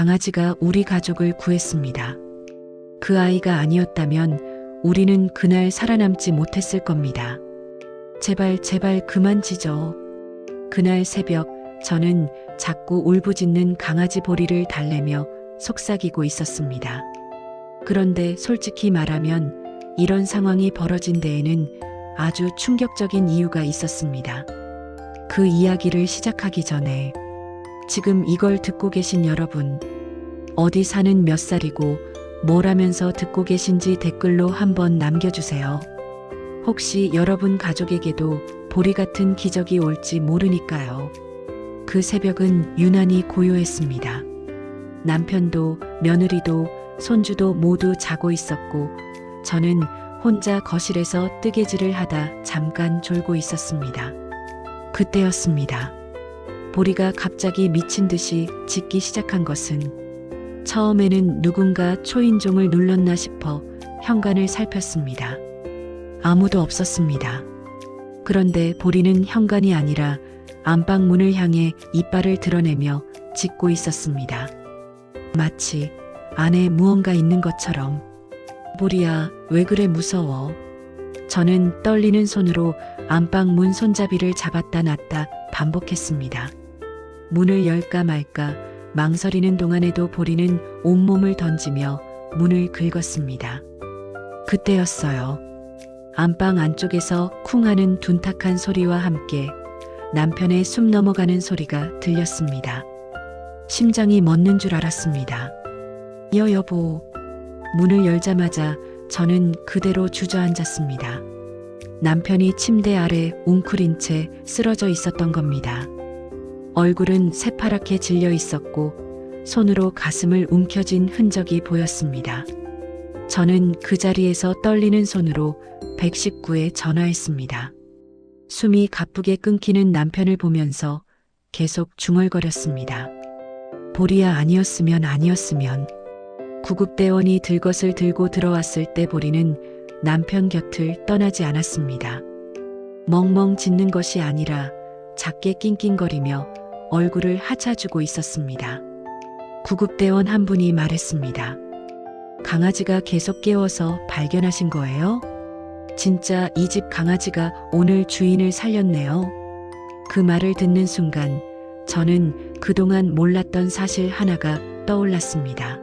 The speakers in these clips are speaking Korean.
강아지가 우리 가족을 구했습니다. 그 아이가 아니었다면 우리는 그날 살아남지 못했을 겁니다. 제발, 제발 그만 짖어. 그날 새벽 저는 자꾸 울부짖는 강아지 보리를 달래며 속삭이고 있었습니다. 그런데 솔직히 말하면 이런 상황이 벌어진 데에는 아주 충격적인 이유가 있었습니다. 그 이야기를 시작하기 전에 지금 이걸 듣고 계신 여러분, 어디 사는 몇 살이고 뭘 하면서 듣고 계신지 댓글로 한번 남겨주세요. 혹시 여러분 가족에게도 보리 같은 기적이 올지 모르니까요. 그 새벽은 유난히 고요했습니다. 남편도 며느리도 손주도 모두 자고 있었고 저는 혼자 거실에서 뜨개질을 하다 잠깐 졸고 있었습니다. 그때였습니다. 보리가 갑자기 미친 듯이 짖기 시작한 것은 처음에는 누군가 초인종을 눌렀나 싶어 현관을 살폈습니다. 아무도 없었습니다. 그런데 보리는 현관이 아니라 안방 문을 향해 이빨을 드러내며 짖고 있었습니다. 마치 안에 무언가 있는 것처럼. 보리야, 왜 그래 무서워? 저는 떨리는 손으로 안방 문 손잡이를 잡았다 놨다 반복했습니다. 문을 열까 말까 망설이는 동안에도 보리는 온몸을 던지며 문을 긁었습니다. 그때였어요. 안방 안쪽에서 쿵 하는 둔탁한 소리와 함께 남편의 숨 넘어가는 소리가 들렸습니다. 심장이 멎는 줄 알았습니다. 여 여보. 문을 열자마자 저는 그대로 주저앉았습니다. 남편이 침대 아래 웅크린 채 쓰러져 있었던 겁니다. 얼굴은 새파랗게 질려 있었고 손으로 가슴을 움켜쥔 흔적이 보였습니다. 저는 그 자리에서 떨리는 손으로 119에 전화했습니다. 숨이 가쁘게 끊기는 남편을 보면서 계속 중얼거렸습니다. 보리야 아니었으면 아니었으면 구급대원이 들것을 들고 들어왔을 때 보리는 남편 곁을 떠나지 않았습니다. 멍멍 짖는 것이 아니라 작게 낑낑거리며 얼굴을 하차주고 있었습니다. 구급대원 한 분이 말했습니다. 강아지가 계속 깨워서 발견하신 거예요? 진짜 이 집 강아지가 오늘 주인을 살렸네요. 그 말을 듣는 순간 저는 그동안 몰랐던 사실 하나가 떠올랐습니다.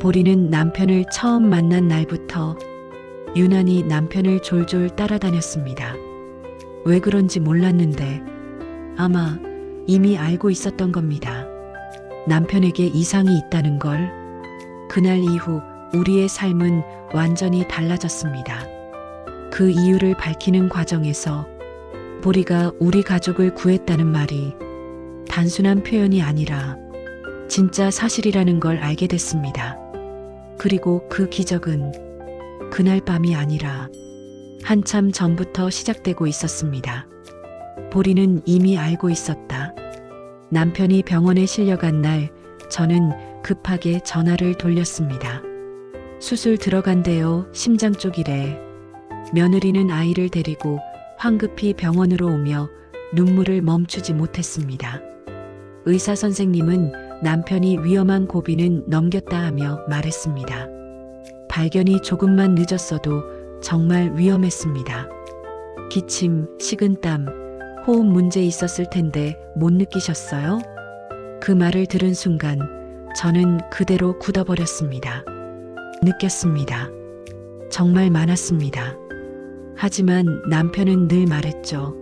보리는 남편을 처음 만난 날부터 유난히 남편을 졸졸 따라다녔습니다. 왜 그런지 몰랐는데 아마 이미 알고 있었던 겁니다. 남편에게 이상이 있다는 걸. 그날 이후 우리의 삶은 완전히 달라졌습니다. 그 이유를 밝히는 과정에서 보리가 우리 가족을 구했다는 말이 단순한 표현이 아니라 진짜 사실이라는 걸 알게 됐습니다. 그리고 그 기적은 그날 밤이 아니라 한참 전부터 시작되고 있었습니다. 보리는 이미 알고 있었다. 남편이 병원에 실려간 날 저는 급하게 전화를 돌렸습니다. 수술 들어간대요. 심장 쪽이래. 며느리는 아이를 데리고 황급히 병원으로 오며 눈물을 멈추지 못했습니다. 의사 선생님은 남편이 위험한 고비는 넘겼다 하며 말했습니다. 발견이 조금만 늦었어도 정말 위험했습니다. 기침, 식은땀, 호흡 문제 있었을 텐데 못 느끼셨어요? 그 말을 들은 순간 저는 그대로 굳어버렸습니다. 느꼈습니다. 정말 많았습니다. 하지만 남편은 늘 말했죠.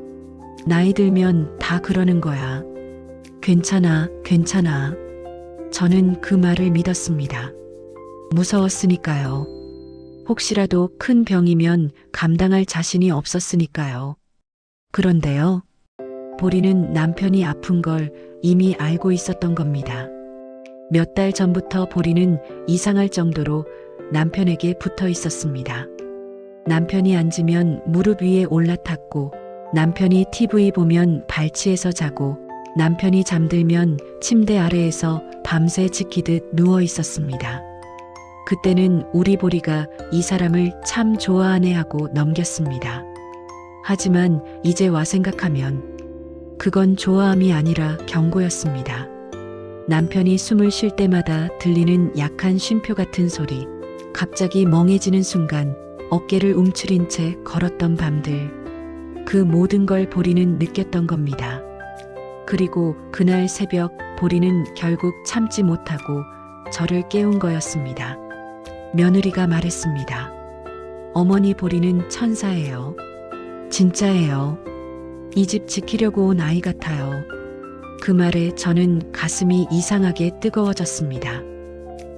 나이 들면 다 그러는 거야. 괜찮아, 괜찮아. 저는 그 말을 믿었습니다. 무서웠으니까요. 혹시라도 큰 병이면 감당할 자신이 없었으니까요. 그런데요. 보리는 남편이 아픈 걸 이미 알고 있었던 겁니다. 몇 달 전부터 보리는 이상할 정도로 남편에게 붙어 있었습니다. 남편이 앉으면 무릎 위에 올라탔고, 남편이 TV 보면 발치해서 자고, 남편이 잠들면 침대 아래에서 밤새 지키듯 누워 있었습니다. 그때는 우리 보리가 이 사람을 참 좋아하네 하고 넘겼습니다. 하지만 이제 와 생각하면 그건 좋아함이 아니라 경고였습니다. 남편이 숨을 쉴 때마다 들리는 약한 쉼표 같은 소리, 갑자기 멍해지는 순간 어깨를 움츠린 채 걸었던 밤들, 그 모든 걸 보리는 느꼈던 겁니다. 그리고 그날 새벽 보리는 결국 참지 못하고 저를 깨운 거였습니다. 며느리가 말했습니다. 어머니 보리는 천사예요. 진짜예요. 이 집 지키려고 온 아이 같아요. 그 말에 저는 가슴이 이상하게 뜨거워졌습니다.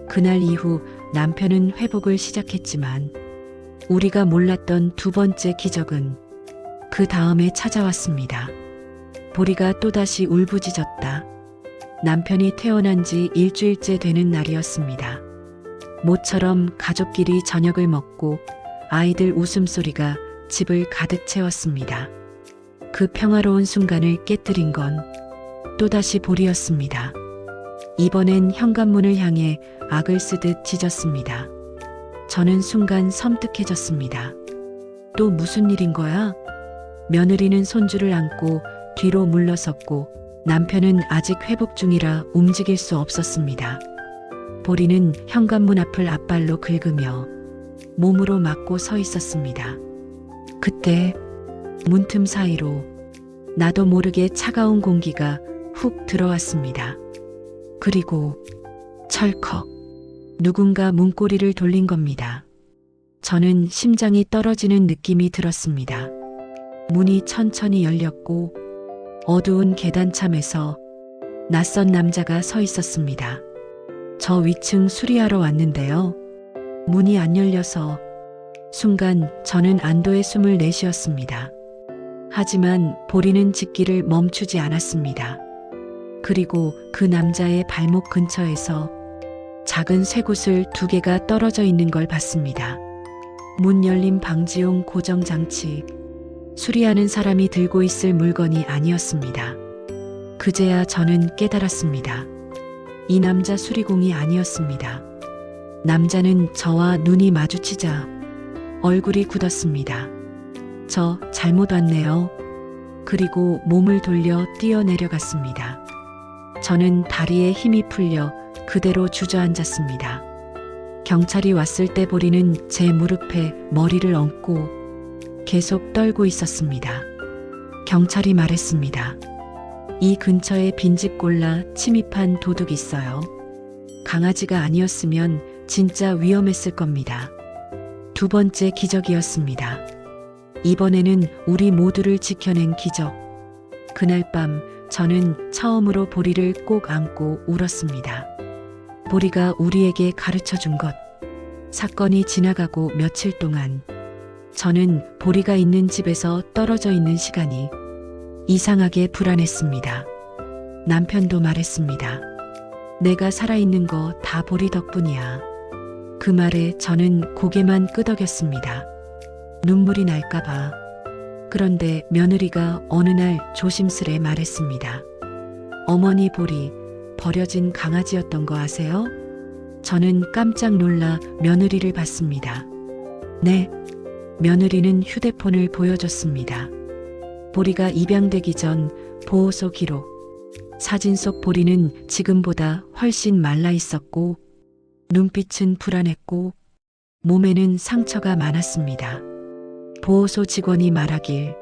그날 이후 남편은 회복을 시작했지만 우리가 몰랐던 두 번째 기적은 그 다음에 찾아왔습니다. 보리가 또다시 울부짖었다. 남편이 태어난 지 일주일째 되는 날이었습니다. 모처럼 가족끼리 저녁을 먹고 아이들 웃음소리가 집을 가득 채웠습니다. 그 평화로운 순간을 깨뜨린 건 또다시 보리였습니다. 이번엔 현관문을 향해 악을 쓰듯 짖었습니다. 저는 순간 섬뜩해졌습니다. 또 무슨 일인 거야? 며느리는 손주를 안고 뒤로 물러섰고 남편은 아직 회복 중이라 움직일 수 없었습니다. 보리는 현관문 앞을 앞발로 긁으며 몸으로 막고 서 있었습니다. 그때 문틈 사이로 나도 모르게 차가운 공기가 훅 들어왔습니다. 그리고 철컥 누군가 문고리를 돌린 겁니다. 저는 심장이 떨어지는 느낌이 들었습니다. 문이 천천히 열렸고 어두운 계단참에서 낯선 남자가 서 있었습니다. 저 위층 수리하러 왔는데요. 문이 안 열려서 순간 저는 안도의 숨을 내쉬었습니다. 하지만 보리는 짖기를 멈추지 않았습니다. 그리고 그 남자의 발목 근처에서 작은 쇠구슬 두 개가 떨어져 있는 걸 봤습니다. 문 열림 방지용 고정 장치. 수리하는 사람이 들고 있을 물건이 아니었습니다. 그제야 저는 깨달았습니다. 이 남자 수리공이 아니었습니다. 남자는 저와 눈이 마주치자 얼굴이 굳었습니다. 저 잘못 왔네요. 그리고 몸을 돌려 뛰어 내려갔습니다. 저는 다리에 힘이 풀려 그대로 주저앉았습니다. 경찰이 왔을 때 보리는 제 무릎에 머리를 얹고 계속 떨고 있었습니다. 경찰이 말했습니다. 이 근처에 빈집 골라 침입한 도둑 있어요. 강아지가 아니었으면 진짜 위험했을 겁니다. 두 번째 기적이었습니다. 이번에는 우리 모두를 지켜낸 기적. 그날 밤 저는 처음으로 보리를 꼭 안고 울었습니다. 보리가 우리에게 가르쳐 준 것. 사건이 지나가고 며칠 동안 저는 보리가 있는 집에서 떨어져 있는 시간이 이상하게 불안했습니다. 남편도 말했습니다. 내가 살아있는 거 다 보리 덕분이야. 그 말에 저는 고개만 끄덕였습니다. 눈물이 날까봐. 그런데 며느리가 어느 날 조심스레 말했습니다. 어머니 보리, 버려진 강아지였던 거 아세요? 저는 깜짝 놀라 며느리를 봤습니다. 네. 며느리는 휴대폰을 보여줬습니다. 보리가 입양되기 전 보호소 기록. 사진 속 보리는 지금보다 훨씬 말라 있었고, 눈빛은 불안했고, 몸에는 상처가 많았습니다. 보호소 직원이 말하길,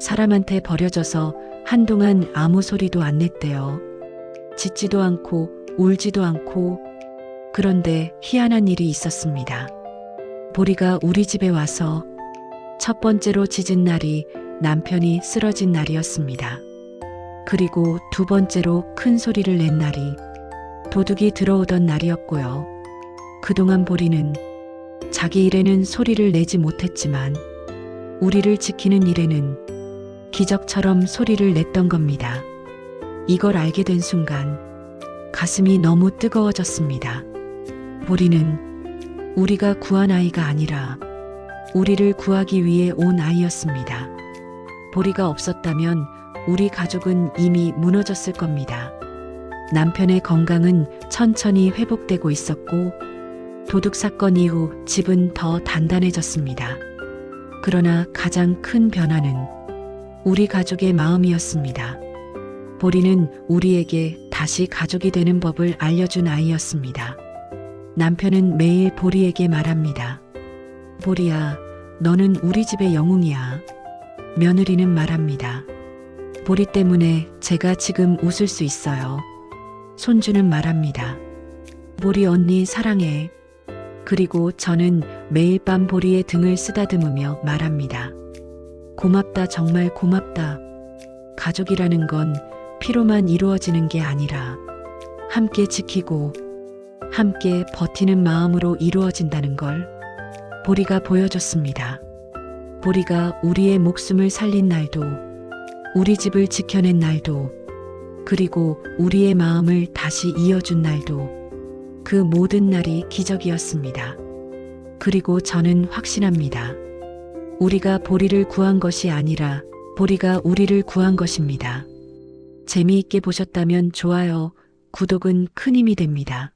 사람한테 버려져서 한동안 아무 소리도 안 냈대요. 짖지도 않고 울지도 않고, 그런데 희한한 일이 있었습니다. 보리가 우리 집에 와서 첫 번째로 짖은 날이 남편이 쓰러진 날이었습니다. 그리고 두 번째로 큰 소리를 낸 날이 도둑이 들어오던 날이었고요. 그동안 보리는 자기 일에는 소리를 내지 못했지만 우리를 지키는 일에는 기적처럼 소리를 냈던 겁니다. 이걸 알게 된 순간 가슴이 너무 뜨거워졌습니다. 보리는 우리가 구한 아이가 아니라 우리를 구하기 위해 온 아이였습니다. 보리가 없었다면 우리 가족은 이미 무너졌을 겁니다. 남편의 건강은 천천히 회복되고 있었고 도둑 사건 이후 집은 더 단단해졌습니다. 그러나 가장 큰 변화는 우리 가족의 마음이었습니다. 보리는 우리에게 다시 가족이 되는 법을 알려준 아이였습니다. 남편은 매일 보리에게 말합니다. 보리야, 너는 우리 집의 영웅이야. 며느리는 말합니다. 보리 때문에 제가 지금 웃을 수 있어요. 손주는 말합니다. 보리 언니 사랑해. 그리고 저는 매일 밤 보리의 등을 쓰다듬으며 말합니다. 고맙다, 정말 고맙다. 가족이라는 건 피로만 이루어지는 게 아니라 함께 지키고 함께 버티는 마음으로 이루어진다는 걸 보리가 보여줬습니다. 보리가 우리의 목숨을 살린 날도 우리 집을 지켜낸 날도 그리고 우리의 마음을 다시 이어준 날도 그 모든 날이 기적이었습니다. 그리고 저는 확신합니다. 우리가 보리를 구한 것이 아니라 보리가 우리를 구한 것입니다. 재미있게 보셨다면 좋아요, 구독은 큰 힘이 됩니다.